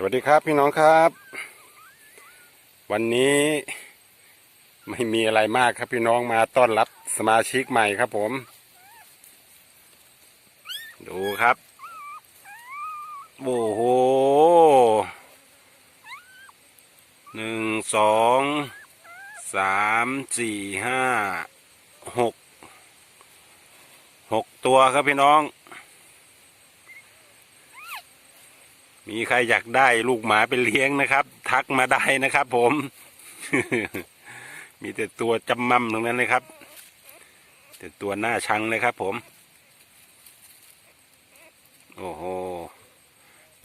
สวัสดีครับพี่น้องครับ วันนี้ไม่มีอะไรมากครับพี่น้องมาต้อนรับสมาชิกใหม่ครับผม ดูครับ โอ้โหหนึ่งสองสามสี่ห้าหกหกตัวครับพี่น้อง มีใครอยากได้ลูกหมาไปเลี้ยงนะครับ ทักมาได้นะครับ ผม มีแต่ตัวจำมั่มตรงนั้นเลยครับ แต่ตัวหน้าชังเลยครับ ผม โอ้โห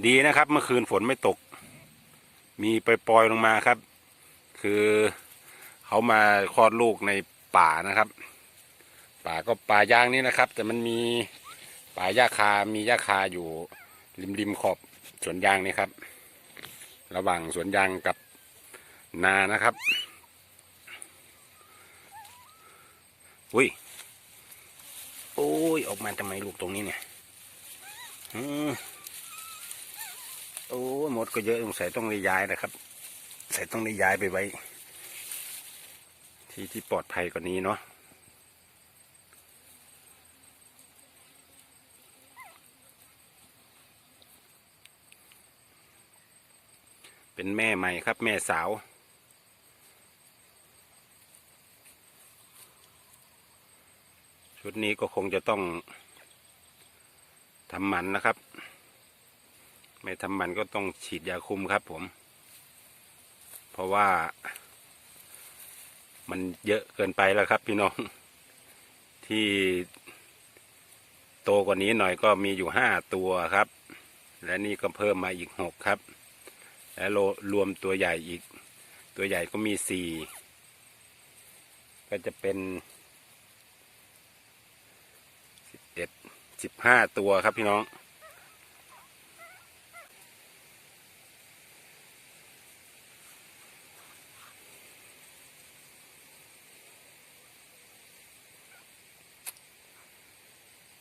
ดีนะครับ เมื่อคืนฝนไม่ตก มีปล่อยๆลงมาครับ คือเขามาคลอดลูกในป่านะครับ ป่าก็ป่ายางนี่นะครับ แต่มันมีป่าหญ้าคา มีหญ้าคาอยู่ริมริมขอบ สวนยางนี่ครับ ระหว่างสวนยางกับนานะครับ อุ้ย โอ้ย ออกมาทำไมลูกตรงนี้เนี่ยโอ้ยหมดก็เยอะสงสัยต้องได้ย้ายนะครับใส่ต้องได้ย้ายไปไว้ ที่ที่ปลอดภัยกว่านี้เนาะ เป็นแม่ใหม่ครับ แม่สาว ชุดนี้ก็คงจะต้องทำหมันนะครับ ไม่ทำหมันก็ต้องฉีดยาคุมครับผม เพราะว่ามันเยอะเกินไปแล้วครับพี่น้อง ที่โตกว่านี้หน่อยก็มีอยู่ห้าตัวครับ และนี่ก็เพิ่มมาอีกหกครับ และโลรวมตัวใหญ่อีก ตัวใหญ่ก็มีสี่ก็จะเป็นสิบเอ็ดสิบห้าตัวครับพี่น้อง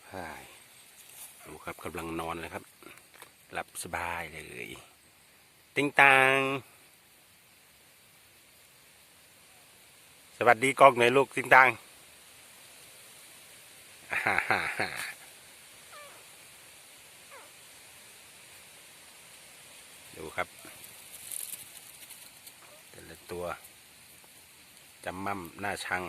ใช่ดูครับกำลังนอนเลยครับ หลับสบายเลย ติงตังสวัสดีกองหน่อยลูกติงตังอ่าฮ่าฮ่าดูครับ แต่ละตัวจำมั่มหน้าชัง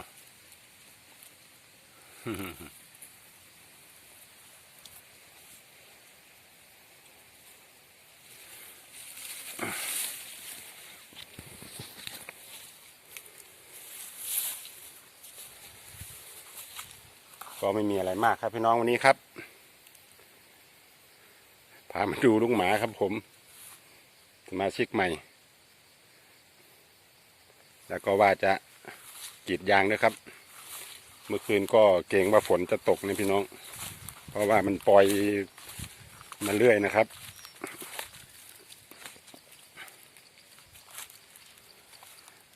ก็ไม่มีอะไรมากครับพี่น้องวันนี้ครับ พามาดูลูกหมาครับผมสมาชิกใหม่ แล้วก็ว่าจะกรีดยางด้วยครับ เมื่อคืนก็เกรงว่าฝนจะตกนะพี่น้อง เพราะว่ามันปล่อยมาเรื่อยนะครับ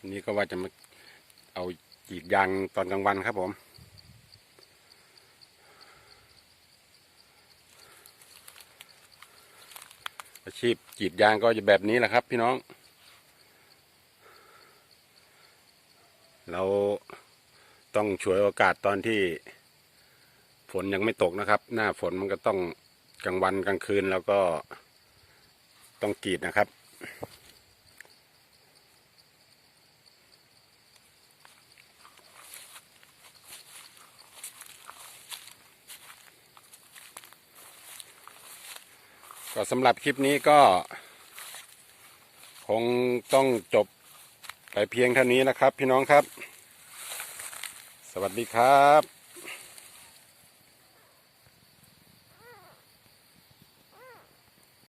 นนี้ก็ว่าจะมาเอากีดยางตอนกลางวันครับผม อาชีพกรีดยางก็จะแบบนี้แหละครับ พี่น้อง เราต้องฉวยโอกาสตอนที่ฝนยังไม่ตกนะครับ หน้าฝนมันก็ต้องกลางวันกลางคืนแล้วก็ต้องกรีดนะครับ ก็สำหรับคลิปนี้ก็ คงต้องจบไปเพียงเท่านี้นะครับ พี่น้องครับ สวัสดีครับ